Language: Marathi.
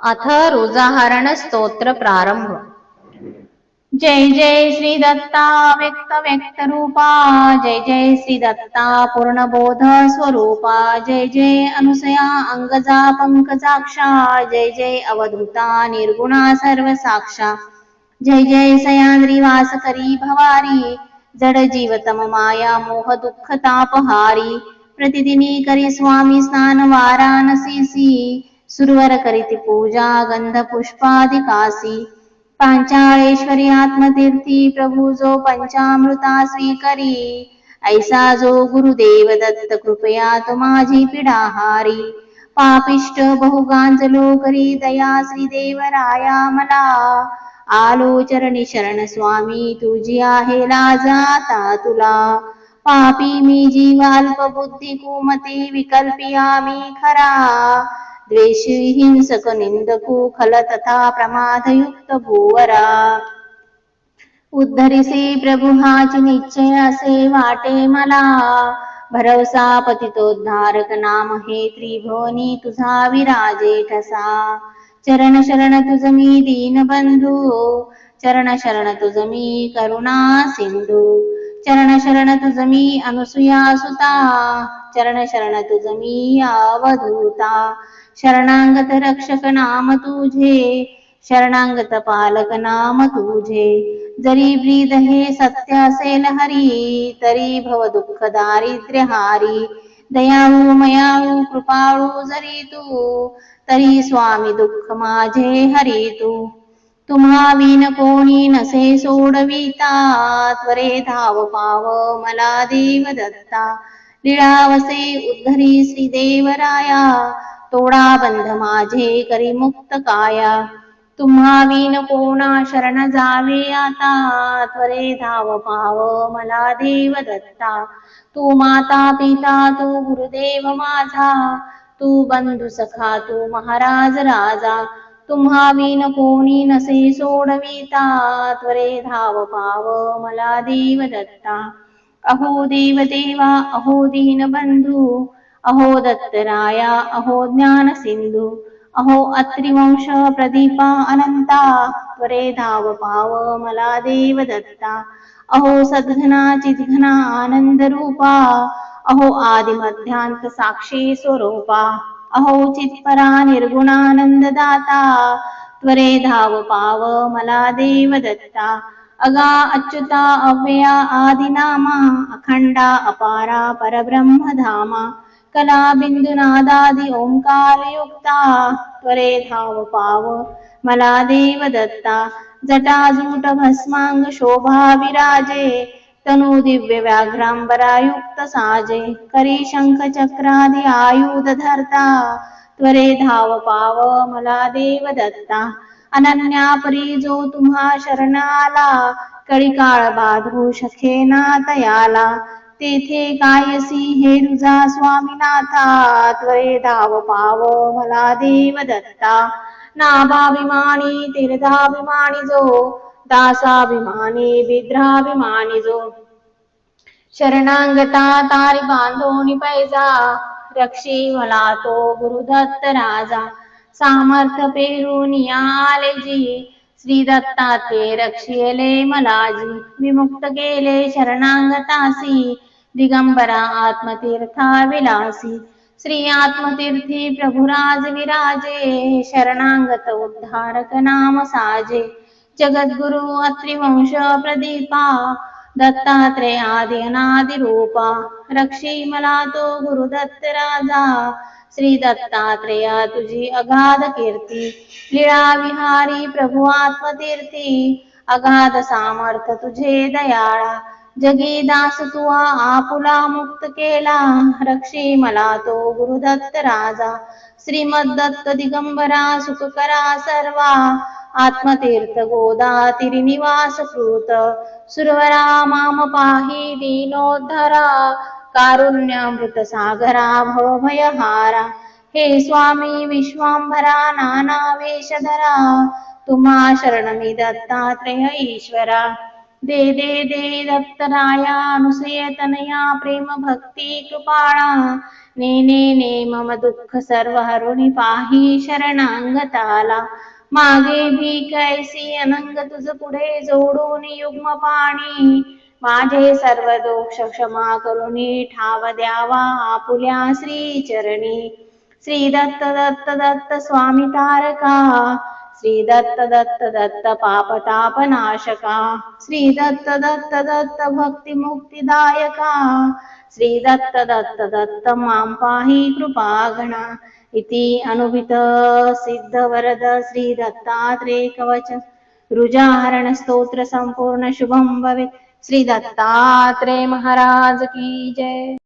अथ रुजाहरणस्तोत्रप्रारम्भ। जय जय श्रीदत्ता व्यक्तव्यक्तरूपा जय जय श्रीदत्ता पूर्णबोधस्वरूपा जय जय अनुसया अंगजा पंकजाक्षा, जय जय अवधूता निर्गुणा सर्वसाक्षा, जय जय सयान्द्रिवासकरी भवारी जडजीवतम माया मोह दुःखतापहारी प्रतिदिनी करी स्वामी स्नानवाराणसी वाराणसीसी सुरवर करीती पूजा गंध पुष्पादिकासी पांचाळेश्वरी आत्मतीर्थी प्रभू जो पंचामृता स्वीकरी। ऐसा जो गुरुदेव दत्त कृपया तो माझी पिडाहारी। पापिष्ट बहुगांजलो करी दया श्री देवराया मला आलो चरणी शरण स्वामी तुझी आहे लाजाता तुला पापी मी जीवाल्प बुद्धी कुमती विकल्पिया मी खरा। द्वेषी हिंसक निंदकू खल तथा प्रमादयुक्त भूवरा। उद्धरिसे प्रभु हाची निश्चय असे वाटे मला। भरवसा पतितोद्धारक नाम हे त्रिभुवनी तुझा विराजे ठसा। चरण शरण तुझ मी दीनबंधू। चरण शरण तुझ मी करुणा सिंधू। चरण शरण तुझ मी अनुसुया सुता चरण शरण तुझ मी अवधूता। शरणांगत रक्षक नाम तुझे शरणांगत पालक नाम तुझे। जरी ब्रीद हे सत्य असेल हरी तरी भव दुःख दारिद्र्य हारी। दयाळू मयाळू कृपाळू जरी तू तरी स्वामी दुःख माझे हरी तू। तुम्हा विन कोणी नसे सोडविता त्वरे धाव पाव मला देव दत्ता लिळावसे उद्धरी श्री देवराया तोडा बंध माझे करी मुक्त काया. तुम्हा विन कोणा शरण जावे आता त्वरे धाव पाव मला देव दत्ता तू माता पिता तू गुरुदेव माझा तू बंधू सखा तू महाराज राजा. तुम्हा विन कोणी नसे सोडविता त्वरे धाव पाव मला देव दत्ता अहो देव देवा अहो दीन बंधू. अहो दत्तराया अहो ज्ञान सिंधू. अहो अत्रिवंश प्रदीपा अनंता. त्वरे धाव पाव मला देव दत्ता अहो सद्घना चिद्घना आनंद रूपा अहो आदि मध्यांत साक्षी स्वरूपा. अहो चित्परा निर्गुणानंद दाता त्वरे धाव पाव मला देव दत्ता अगा अच्युता अव्यया आदिनामा अखंडा अपारा परब्रह्म धामा कला बिंदुनादादि ओंकार युक्ता त्वरे धाव पाव मला देव दत्ता जटाजूट भस्मांग शोभा विराजे तनु दिव्य व्याघ्रांबरायुक्त साजे करी शंख चक्रादि आयुध धरता त्वरे धाव पाव मला देव दत्ता अनन्या परी जो तुम्हा शरणाला कळी काळ बाधू शखे तयाला तेथे कायसी हे रुजा स्वामीनाथा त्वरे धाव पाव मला देव दत्ता नाभाभिमानी तीर्थाभिमानी जो दासाभिमानी विद्राभिमानी जो। शरणांगता तारी बांधोनी पैजा, रक्षी मला तो गुरुदत्त राजा। सामर्थ आले जी श्री दत्तात्रे रक्षिले मलाजी। विमुक्त केले शरणांगतासी दिगंबरा आत्मतीर्था विलासी। श्री आत्मतीर्थी प्रभुराज विराजे, शरणांगत उद्धारक नाम साजे। जगद्गुरु अत्रिवंश प्रदीपा दत्तात्रेय आदि अनादि रूपा रक्षी मला तो गुरुदत्त राजा श्री दत्तात्रेया तुझी अगाध कीर्ती लीळा विहारी प्रभु आत्मतीर्थी अगाध सामर्थ तुझे दयाळा जगी दास तुआ आपुला मुक्त केला रक्षी मला तो गुरुदत्त राजा श्रीमद दत्त दिगंबरा सुख करा सर्वा आत्मतीर्थ गोदातिरिनिवास कृत सुरवरा माम पाही दीनोद्धरा कारुण्यामृत सागरा भवभयहारा हे स्वामी विश्वांभरा नाना वेशधरा तुम्हा शरण मी दत्तात्रेय ईश्वरा दे दे दे दत्तराया अनुसय तनया प्रेम भक्ती कृपाळा नेने ने मम दुःख सर्व हरुणी पाही शरणांगताला मागे भी कैसी अनंग तुझ पुढे जोडून युग्म पाणी. माझे सर्व दोष क्षमा करून ठाव द्यावा आपुल्या श्री चरणी श्री दत्त दत्त दत्त स्वामी तारका श्रीदत्तदत्तदत्तपापतापनाशका, श्रीदत्तदत्तदत्तभक्तिमुक्तिदायका श्रीदत्तदत्तदत्त माँ पाहि कृपागणा इति अनुभित संपूर्ण शुभम रुजाहरणस्तोत्रसम्पूर्णशुभं श्री दत्तात्रेय महाराज की जय।